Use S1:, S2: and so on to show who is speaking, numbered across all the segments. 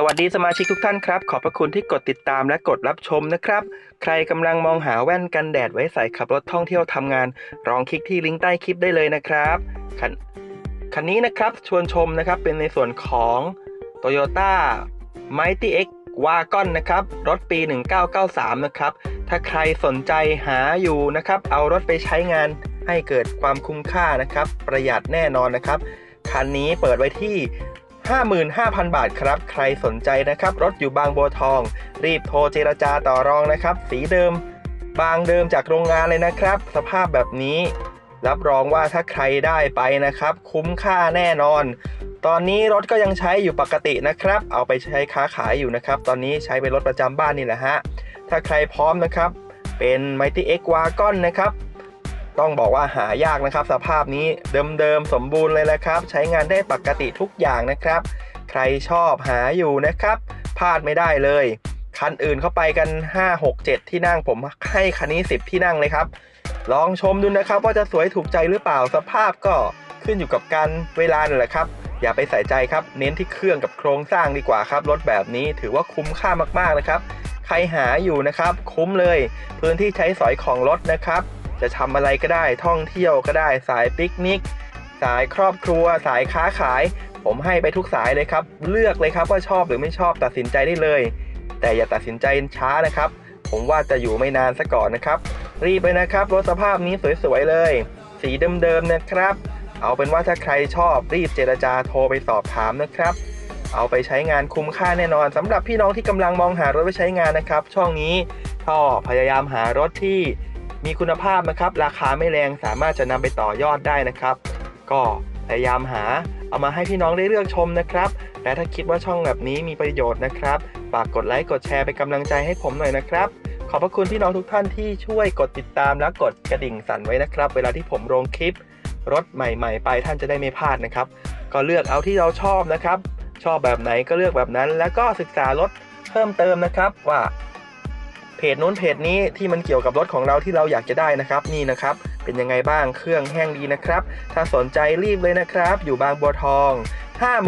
S1: สวัสดีสมาชิกทุกท่านครับ ขอบพระคุณที่กดติดตามและกดรับชมนะครับ ใครกำลังมองหาแว่นกันแดดไว้ใส่ขับรถท่องเที่ยวทำงาน ลองคลิกที่ลิงก์ใต้คลิปได้เลยนะครับคันคันนี้นะครับชวนชมนะครับเป็นในส่วนของ Toyota Mighty X Wagon นะครับรถปี 1993 นะครับ ถ้าใครสนใจหาอยู่นะครับ เอารถไปใช้งานให้เกิดความคุ้มค่านะครับ ประหยัดแน่นอนนะครับ คันนี้เปิดไว้ที่ 55,000 บาทครับ ใครสนใจนะครับ รถอยู่บางบัวทอง รีบโทรเจรจาต่อรองนะครับ สีเดิม บางเดิมจากโรงงานเลยนะครับ สภาพแบบนี้ รับรองว่าถ้าใครได้ไปนะครับ คุ้มค่าแน่นอน ตอนนี้รถก็ยังใช้อยู่ปกตินะครับ เอาไปใช้ค้าขายอยู่นะครับ ตอนนี้ใช้เป็นรถประจำบ้านนี่แหละฮะ ถ้าใครพร้อมนะครับ เป็น Mighty X Wagon นะครับ ต้องบอกว่าหายากนะครับ สภาพนี้เดิมๆสมบูรณ์เลยแหละครับ ใช้งานได้ปกติทุกอย่างนะครับ ใครชอบหาอยู่นะครับพลาดไม่ได้เลย คันอื่นเข้าไปกัน 5 6 7 ที่นั่งผมให้คันนี้ 10 ที่นั่งเลยครับ ลองชมดูนะครับว่าจะสวยถูกใจหรือเปล่าสภาพก็ขึ้นอยู่กับการเวลานั่นแหละครับ อย่าไปใส่ใจครับ เน้นที่เครื่องกับโครงสร้างดีกว่าครับรถแบบนี้ถือว่าคุ้มค่ามากๆนะครับ ใครหาอยู่นะครับ คุ้มเลย พื้นที่ใช้สอยของรถนะครับ จะทำอะไรก็ได้ท่องเที่ยวก็ได้สายปิกนิก สายครอบครัว สายค้าขาย ผมให้ไปทุกสายเลยครับ เลือกเลยครับว่าชอบหรือไม่ชอบตัดสินใจได้เลย แต่อย่าตัดสินใจช้านะครับ ผมว่าจะอยู่ไม่นานซะก่อนนะครับ รีบไปนะครับรถสภาพนี้สวยๆเลย สีเดิมๆนะครับ เอาเป็นว่าถ้าใครชอบรีบเจรจาโทรไปสอบถามนะครับเอาไปใช้งานคุ้มค่าแน่นอนสำหรับพี่น้องที่กำลังมองหารถไว้ใช้งานนะครับ ช่องนี้ก็พยายามหารถที่ มีคุณภาพนะครับ ราคาไม่แรงสามารถจะนำไปต่อยอดได้นะครับ ก็พยายามหาเอามาให้พี่น้องได้เลือกชมนะครับ และถ้าคิดว่าช่องแบบนี้มีประโยชน์นะครับฝากกดไลค์กดแชร์เป็นกำลังใจให้ผมหน่อยนะครับ ขอบพระคุณพี่น้องทุกท่านที่ช่วยกดติดตามและกดกระดิ่งสั่นไว้นะครับ เวลาที่ผมลงคลิปรถใหม่ ๆ ไปท่านจะได้ไม่พลาดนะครับ ก็เลือกเอาที่เราชอบนะครับ ชอบแบบไหนก็เลือกแบบนั้น แล้วก็ศึกษารถเพิ่มเติมนะครับว่า เพจนู้นเพจนี้ที่มันเกี่ยวกับรถของเราที่เราอยากจะได้นะครับ นี่นะครับ เป็นยังไงบ้างเครื่องแห้งดีนะครับ ถ้าสนใจรีบเลยนะครับ อยู่บางบัวทอง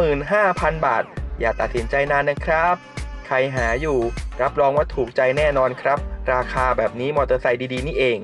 S1: 55,000 บาท อย่าตัดสินใจนานนะครับ ใครหาอยู่ รับรองว่าถูกใจแน่นอนครับ ราคาแบบนี้มอเตอร์ไซค์ดีๆนี่เอง